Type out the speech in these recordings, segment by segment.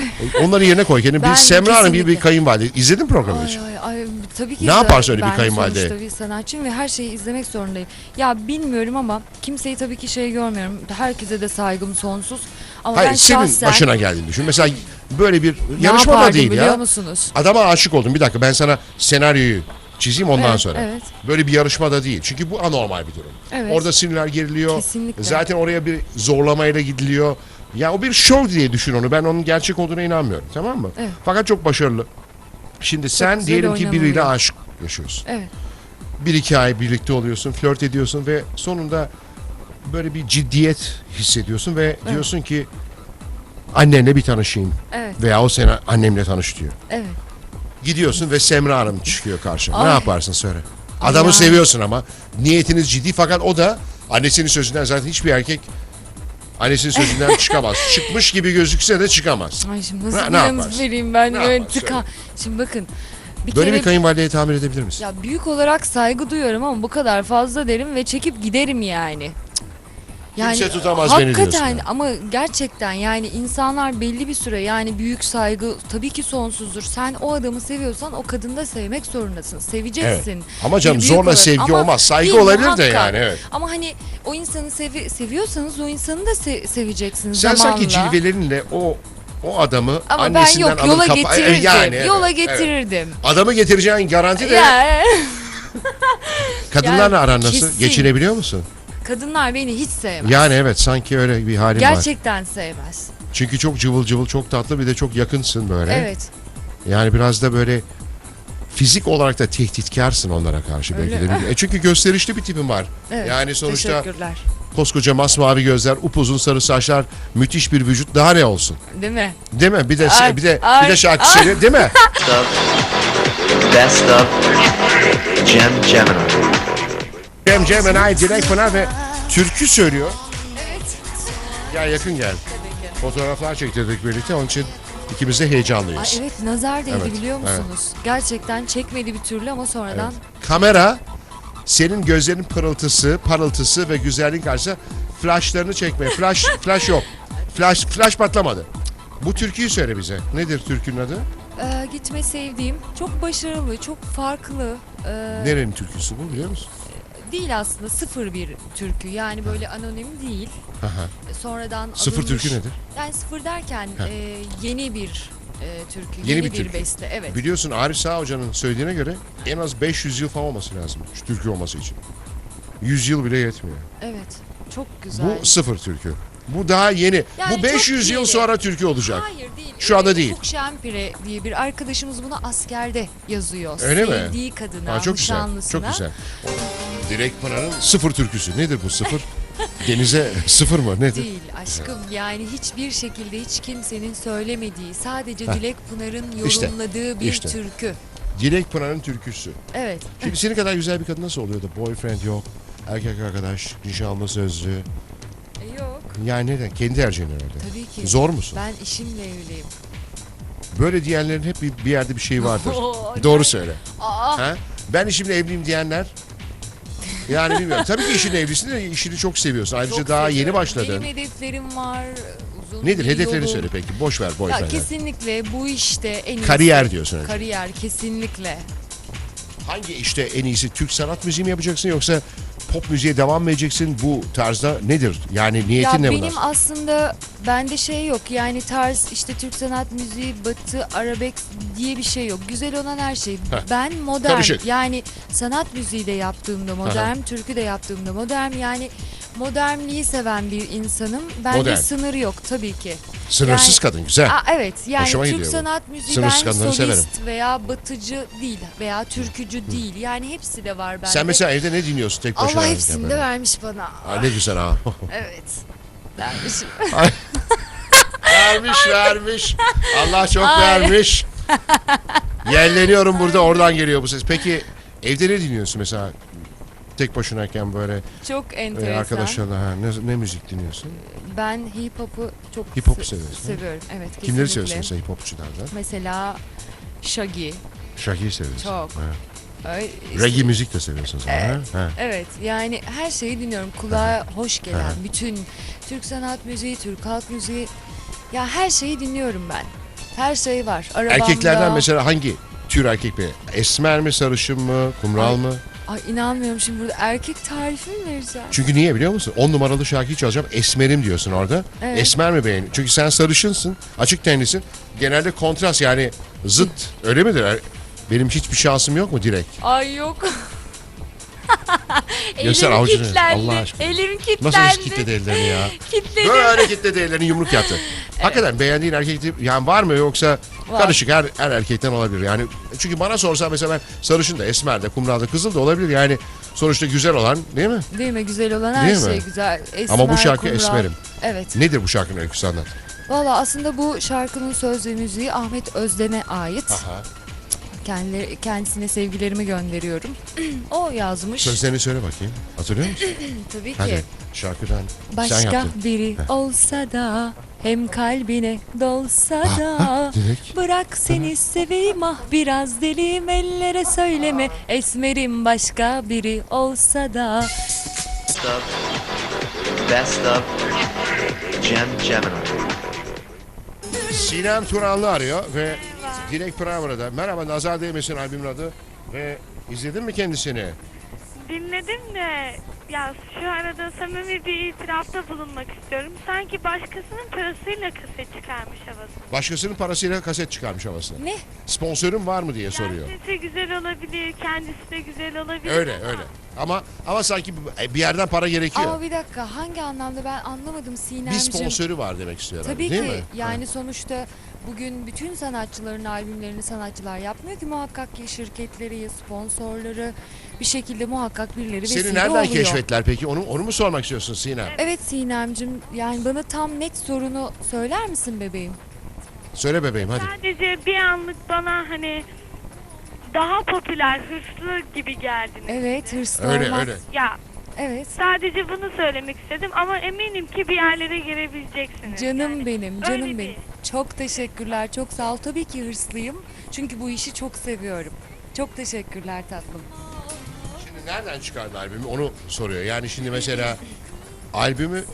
Ay. Onları yerine koy kendini. Bir Semra Hanım gibi bir kesinlikle. kayınvalide. İzledin programı hiç? Ay, ay, ay, tabii ki Ne de yaparsa öyle bir ben kayınvalide. sonuçta bir sanatçıyım ve her şeyi izlemek zorundayım. Ya bilmiyorum ama kimseyi tabii ki şey görmüyorum. Herkese de saygım sonsuz. Ama Hayır ben senin şahsen başına geldiğini düşün. Mesela böyle bir ne yarışma da yapardım değil biliyor ya. musunuz? Adama aşık oldum. Bir dakika ben sana senaryoyu çizeyim ondan Evet, sonra. evet. Böyle bir yarışma da değil. Çünkü bu anormal bir durum. Evet. Orada sinirler geriliyor. Kesinlikle. Zaten oraya bir zorlamayla gidiliyor. Ya o bir show diye düşün onu. Ben onun gerçek olduğuna inanmıyorum. Tamam mı? Evet. Fakat çok başarılı. Şimdi sen güzel diyelim ki biriyle oynanılıyor. aşk yaşıyorsun. Evet. Bir iki ay birlikte oluyorsun, flört ediyorsun ve sonunda böyle bir ciddiyet hissediyorsun ve diyorsun ki annenle bir tanışayım Evet. veya o seni annemle tanış diyor. Evet. Gidiyorsun ve Semra Hanım çıkıyor karşına. Ne Ay. yaparsın söyle. Adamı yani. seviyorsun ama niyetiniz ciddi fakat o da annesinin sözünden zaten hiçbir erkek annesinin sözünden çıkamaz. Çıkmış gibi gözükse de çıkamaz. Ay şimdi nasıl Ne- bir ne yanıt yaparsın? vereyim ben Ne böyle yaparsın? tıka. Şimdi bakın. Bir Böyle kere bir kayınvalideye tamir edebilir misin? Ya büyük olarak saygı duyuyorum ama bu kadar fazla derim ve çekip giderim yani. Kimse tutamaz beni diyorsun hakikaten yani. ama gerçekten yani insanlar belli bir süre yani büyük saygı tabii ki sonsuzdur. Sen o adamı seviyorsan o kadını da sevmek zorundasın. Seveceksin. Evet. Ama canım Bir büyük zorla olarak. sevgi Ama olmaz. Saygı değil, olabilir de muhakkak. yani evet. Ama hani o insanı sevi seviyorsanız o insanı da se- seveceksiniz Sen zamanla. sanki cilvelerinle o o adamı ama ben annesinden yok alır yola kapa- getirirdim. Yani, evet, yola evet. getirirdim. Adamı getireceğin garanti de Ya, kadınlarla Yani aran nasıl? kesin. Geçinebiliyor musun? Kadınlar beni hiç sevmez. Yani evet sanki öyle bir halin var. Gerçekten sevmez. Çünkü çok cıvıl cıvıl, çok tatlı bir de çok yakınsın böyle. Evet. Yani biraz da böyle fizik olarak da tehditkarsın onlara karşı belki Öyle. de. E çünkü gösterişli bir tipin var. Evet. Yani sonuçta Teşekkürler. koskoca masmavi gözler, upuzun sarı saçlar, müthiş bir vücut daha ne olsun? Değil mi? Değil mi? Bir de Ay, bir de bir ay, de şarkı ay. söyle, değil mi? Best of Gem Gemini. Cem Cem and I, Dilek Pınar ve türkü söylüyor. Gel yakın gel. Fotoğraflar çektirdik birlikte onun için ikimiz de heyecanlıyız. Ay evet nazar değdi Evet, biliyor evet. musunuz? Gerçekten çekmedi bir türlü ama sonradan Kamera senin gözlerin pırıltısı, parıltısı ve güzelliğin karşısında flashlarını çekmeye. Flash flash yok. Flash flash patlamadı. Bu türküyü söyle bize. Nedir türkünün adı? e, gitme sevdiğim çok başarılı, çok farklı. e, Nerenin türküsü bu biliyor musun? Değil aslında sıfır bir türkü. Yani böyle anonim değil. Aha. Sonradan Sıfır alınmış- türkü nedir? Yani sıfır derken e, yeni bir e, türkü, Yeni bir türkü. beste. Evet. Biliyorsun Arif Sağ Hoca'nın söylediğine göre en az 500 yıl falan olması lazım şu türkü olması için. 100 yıl bile yetmiyor. Evet. Çok güzel. Bu sıfır türkü. Bu daha yeni. Yani bu 500 çok yıl yeni. sonra türkü olacak. Hayır değil. Şu anda değil. Ufuk Şempire diye bir arkadaşımız bunu askerde yazıyor. Öyle mi? Sevdiği kadına, Ha, çok güzel. nişanlısına. Çok güzel. Dilek Pınar'ın sıfır türküsü. Nedir bu sıfır? Denize sıfır mı? Nedir? Değil aşkım yani hiçbir şekilde hiç kimsenin söylemediği sadece Dilek Pınar'ın İşte, yorumladığı bir işte. türkü. Dilek Pınar'ın türküsü. Evet. Şimdi senin kadar güzel bir kadın nasıl oluyor da boyfriend yok, erkek arkadaş, nişanlı sözlü. E, yok Yani neden? Kendi tercihin herhalde. tabii ki. Zor musun? Ben işimle evliyim. Böyle diyenlerin hep bir, bir yerde bir şey vardır. Oo, Doğru söyle. Aa, Ha? Ben işimle evliyim diyenler yani bilmiyorum. Tabii ki işin evlisin de işini çok seviyorsun. Ayrıca çok daha yeni seviyorum. başladın. Benim hedeflerim var. Uzun Nedir? bir Hedeflerini yolum. söyle peki. Boş ver Ya boyfriend'ler. kesinlikle bu işte en iyisi. Kariyer diyorsun önce. Kariyer kesinlikle. Hangi işte en iyisi? Türk sanat müziği mi yapacaksın yoksa pop müziğe devam mı edeceksin? Bu tarzda nedir? Yani niyetin Ya ne benim bunlar? aslında bende şey yok yani tarz işte Türk sanat müziği, batı, arabek diye bir şey yok. Güzel olan her şey. Ben modern Karışık. yani sanat müziği de yaptığımda modern, türkü de yaptığımda modern yani modernliği seven bir insanım. Bende Modern. sınır yok tabii ki. Sınırsız yani- kadın güzel. Aa, evet yani Hoşuma Türk gidiyor bu. sanat müziği Sınırsız ben kadınları solist severim. veya batıcı değil veya türkücü değil. Yani hepsi de var bende. Sen mesela evde ne dinliyorsun tek başına? Allah yani hepsini de vermiş bana. Aa, ne güzel ha. Evet. Vermişim. vermiş vermiş. Allah çok Ay. vermiş. Yerleniyorum burada oradan geliyor bu ses. Peki evde ne dinliyorsun mesela? Tek başınayken böyle Çok e, enteresan. arkadaşlarla ha, ne, ne müzik dinliyorsun? Ben hip hop'u çok Hip hop'u se- seviyorsun, ha? seviyorum. Evet kesinlikle. Kimleri seviyorsun mesela hip hopçulardan? Mesela Shaggy. Shaggy'yi seviyorsun. Çok. Ha. Ay, Reggae müzik de seviyorsun sen Evet. ha? ha? Evet yani her şeyi dinliyorum. Kulağa hoş gelen bütün Türk sanat müziği, Türk halk müziği. Ya her şeyi dinliyorum ben. Her şey var. Arabamda. Erkeklerden mesela hangi tür erkek be? Esmer mi, sarışın mı, kumral mı? Ay inanmıyorum şimdi burada erkek tarifi mi vereceğim? Çünkü niye biliyor musun? 10 numaralı şarkıyı çalacağım. Esmerim diyorsun orada. Evet. Esmer mi beğeni? Çünkü sen sarışınsın, açık tenlisin. Genelde kontrast yani zıt. Öyle midir? Er- Benim hiçbir şansım yok mu direkt? Ay yok. Göster Elim avucunu. kilitlendi. Allah aşkına. Elim kilitlendi. Nasıl kilitledi ellerini ya? Kilitledim. Böyle kilitledi ellerini yumruk yaptı. Hakikaten beğendiğin erkek tip- yani var mı yoksa Var. karışık her, her erkekten olabilir. Yani çünkü bana sorsan mesela ben sarışın da esmer de kumral da kızıl da olabilir. Yani sonuçta güzel olan değil mi? Değil mi? Güzel olan her Değil mi? şey güzel. Esmer, Ama bu şarkı kumral. esmerim. Evet. Nedir bu şarkının öyküsü anlat. Valla aslında bu şarkının söz ve müziği Ahmet Özden'e ait. Aha. Kendileri, kendisine sevgilerimi gönderiyorum. o yazmış. Sözlerini söyle bakayım. Hatırlıyor musun? Tabii ki. Hadi şarkıdan sen Başka yaptın. biri olsa da hem kalbine dolsa da ah, direkt. bırak seni seveyim ah biraz deliyim ellere söyleme esmerim başka biri olsa da Best of, best of Gem Gemini. Sinem Turanlı arıyor ve Dilek Pıravra'da. Merhaba Nazar Değmesin albümün adı. Ve izledin mi kendisini? Dinledim de ya şu arada samimi bir itirafta bulunmak istiyorum. Sanki başkasının parasıyla kaset çıkarmış havasında. Başkasının parasıyla kaset çıkarmış havasına. ne? Sponsorun var mı diye soruyor. Sesi güzel olabilir, kendisi de güzel olabilir. Öyle ama öyle. Ama ama sanki bir- bir yerden para gerekiyor. Ama bir dakika hangi anlamda ben anlamadım bir Sinemciğim. sponsoru var demek istiyor. herhalde, Tabii değil ki mi? yani sonuçta bugün bütün sanatçıların albümlerini sanatçılar yapmıyor ki muhakkak ki şirketleri, sponsorları bir şekilde muhakkak birileri Seni vesile nereden oluyor. keşfettiler peki? Onu onu mu sormak istiyorsun Sinem? Evet Sinemcim yani bana tam net sorunu söyler misin bebeğim? Söyle bebeğim hadi. Sadece bir anlık bana hani daha popüler, hırslı gibi geldiniz. Evet hırslı Öyle olmak. öyle. Ya Evet. sadece bunu söylemek istedim ama eminim ki bir yerlere gelebileceksiniz. Canım Yani benim, canım öyle benim. bir- Çok teşekkürler, çok sağ ol. Tabii ki hırslıyım. Çünkü bu işi çok seviyorum. Çok teşekkürler tatlım. Şimdi nereden çıkardı albümü onu soruyor. Yani şimdi mesela albümü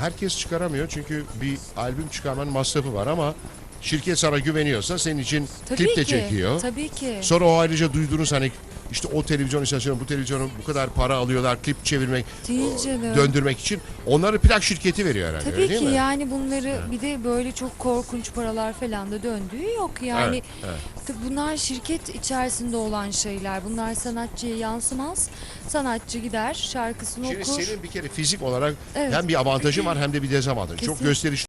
herkes çıkaramıyor çünkü bir albüm çıkarmanın masrafı var ama şirket sana güveniyorsa senin için Tabii klip de ki. çekiyor. Tabii ki. Sonra o ayrıca duyduğunuz hani işte o televizyon istasyonu bu televizyonun bu kadar para alıyorlar klip çevirmek, Değil o- canım. döndürmek için. Onları plak şirketi veriyor herhalde Tabii öyle ki değil mi? yani bunları bir de böyle çok korkunç paralar falan da döndüğü yok yani. Evet. Tabii bunlar şirket içerisinde olan şeyler. Bunlar sanatçıya yansımaz. Sanatçı gider, şarkısını Şimdi okur. senin bir kere fizik olarak Evet. hem bir avantajın var hem de bir dezavantajın. Çok Kesin. gösterişli